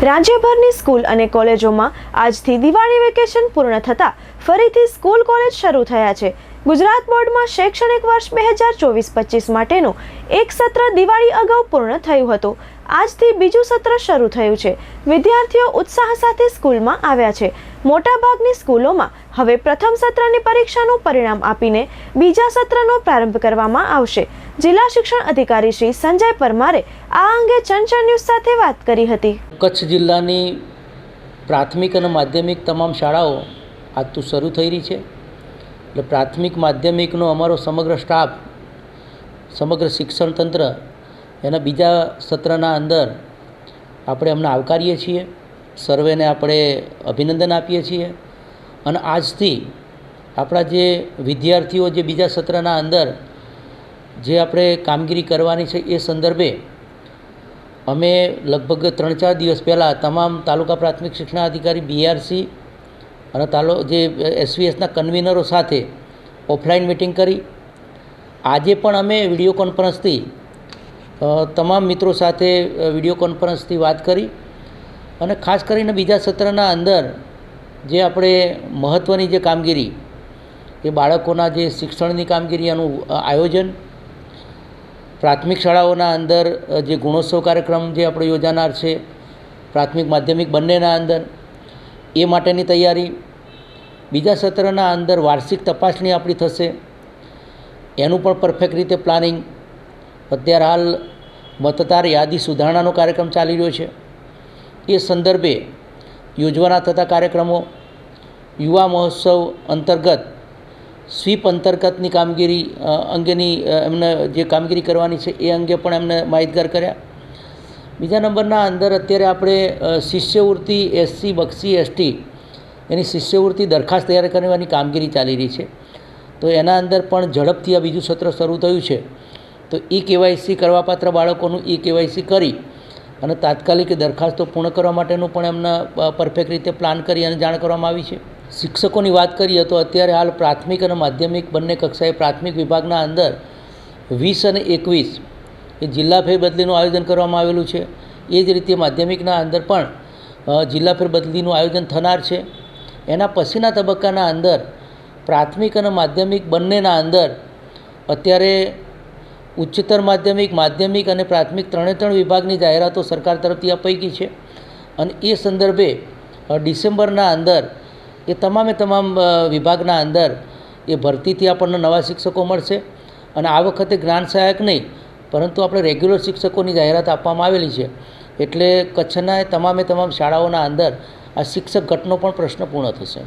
રાજ્યભરની school અને કોલેજોમાં આજથી દિવાળી વેકેશન પૂર્ણ થતાં ફરીથી સ્કૂલ કોલેજ શરૂ થયા છે. ગુજરાત બોર્ડમાં શૈક્ષણિક વર્ષ બે હજાર ચોવીસ પચીસ માટેનું એક સત્ર દિવાળી અગાઉ પૂર્ણ થયું હતું. આજથી બીજું સત્ર શરૂ થયું છે. વિદ્યાર્થીઓ ઉત્સાહ સાથે સ્કૂલમાં આવ્યા છે. મોટાભાગની સ્કૂલોમાં હવે પ્રથમ સત્રની પરીક્ષાનું પરિણામ આપીને બીજા સત્રનો પ્રારંભ કરવામાં આવશે. જિલ્લા શિક્ષણ અધિકારી શ્રી સંજય પરમારે આ અંગે ચંચળ ન્યૂઝ સાથે વાત કરી હતી. કચ્છ જિલ્લાની પ્રાથમિક અને માધ્યમિક તમામ શાળાઓ આજથી શરૂ થઈ રહી છે. એટલે પ્રાથમિક માધ્યમિકનો અમારો સમગ્ર સ્ટાફ સમગ્ર શિક્ષણ તંત્ર, એના બીજા સત્રના અંદર આપણે એમને આવકારીએ છીએ. સર્વેને આપણે અભિનંદન આપીએ છીએ. અને આજથી આપણા જે વિદ્યાર્થીઓ જે બીજા સત્રના અંદર જે આપણે કામગીરી કરવાની છે એ સંદર્ભે અમે લગભગ ત્રણ ચાર દિવસ પહેલાં તમામ તાલુકા પ્રાથમિક શિક્ષણાધિકારી બીઆરસી અને તાલો જે એસવીએસના કન્વીનરો સાથે ઓફલાઈન મિટિંગ કરી. આજે પણ અમે વીડિયો કોન્ફરન્સથી તમામ મિત્રો સાથે વીડિયો કોન્ફરન્સથી વાત કરી. અને ખાસ કરીને બીજા સત્રના અંદર જે આપણે મહત્ત્વની જે કામગીરી, એ બાળકોના જે શિક્ષણની કામગીરી એનું આયોજન, પ્રાથમિક શાળાઓના અંદર જે ગુણોત્સવ કાર્યક્રમ જે આપણે યોજાનાર છે, પ્રાથમિક માધ્યમિક બંનેના અંદર એ માટેની તૈયારી. બીજા સત્રના અંદર વાર્ષિક તપાસણી આપણી થશે. એનું પણ પરફેક્ટ રીતે પ્લાનિંગ. અત્યારે હાલ મતદાર યાદી સુધારણાનો કાર્યક્રમ ચાલી રહ્યો છે. એ સંદર્ભે યોજવાના થતા કાર્યક્રમો, યુવા મહોત્સવ અંતર્ગત સ્વીપ અંતર્ગતની કામગીરી અંગેની એમને જે કામગીરી કરવાની છે એ અંગે પણ એમને માહિતગાર કર્યા. બીજા નંબરના અંદર અત્યારે આપણે શિષ્યવૃત્તિ એસસી, બક્ષી, એસટી એની શિષ્યવૃત્તિ દરખાસ્ત તૈયાર કરવાની કામગીરી ચાલી રહી છે. તો એના અંદર પણ ઝડપથી આ બીજું સત્ર શરૂ થયું છે. તો ઈ કેવાયસી કરવાપાત્ર બાળકોનું ઈ કેવાયસી કરી અને તાત્કાલિક દરખાસ્તો પૂર્ણ કરવા માટેનું પણ એમના પરફેક્ટ રીતે પ્લાન કરી અને જાણ કરવામાં આવી છે. શિક્ષકોની વાત કરીએ તો અત્યારે હાલ પ્રાથમિક અને માધ્યમિક બંને કક્ષાએ પ્રાથમિક વિભાગના અંદર વીસ અને એકવીસ એ જિલ્લા ફેરબદલીનું આયોજન કરવામાં આવેલું છે. એ જ રીતે માધ્યમિકના અંદર પણ જિલ્લા ફેરબદલીનું આયોજન થનાર છે. એના પછીના તબક્કાના અંદર, પ્રાથમિક અને માધ્યમિક બંનેના અંદર, અત્યારે ઉચ્ચતર માધ્યમિક માધ્યમિક અને પ્રાથમિક ત્રણે ત્રણ વિભાગની જાહેરાતો સરકાર તરફથી અપાઈ છે. અને એ સંદર્ભે ડિસેમ્બરના અંદર, એ તમામે તમામ વિભાગના અંદર, એ ભરતીથી આપણને નવા શિક્ષકો મળશે. અને આ વખતે જ્ઞાન સહાયક નહીં પરંતુ આપણે રેગ્યુલર શિક્ષકોની જાહેરાત આપવામાં આવેલી છે. એટલે કચ્છના તમામે તમામ શાળાઓના અંદર આ શિક્ષક ઘટનો પણ પ્રશ્ન પૂર્ણ થશે.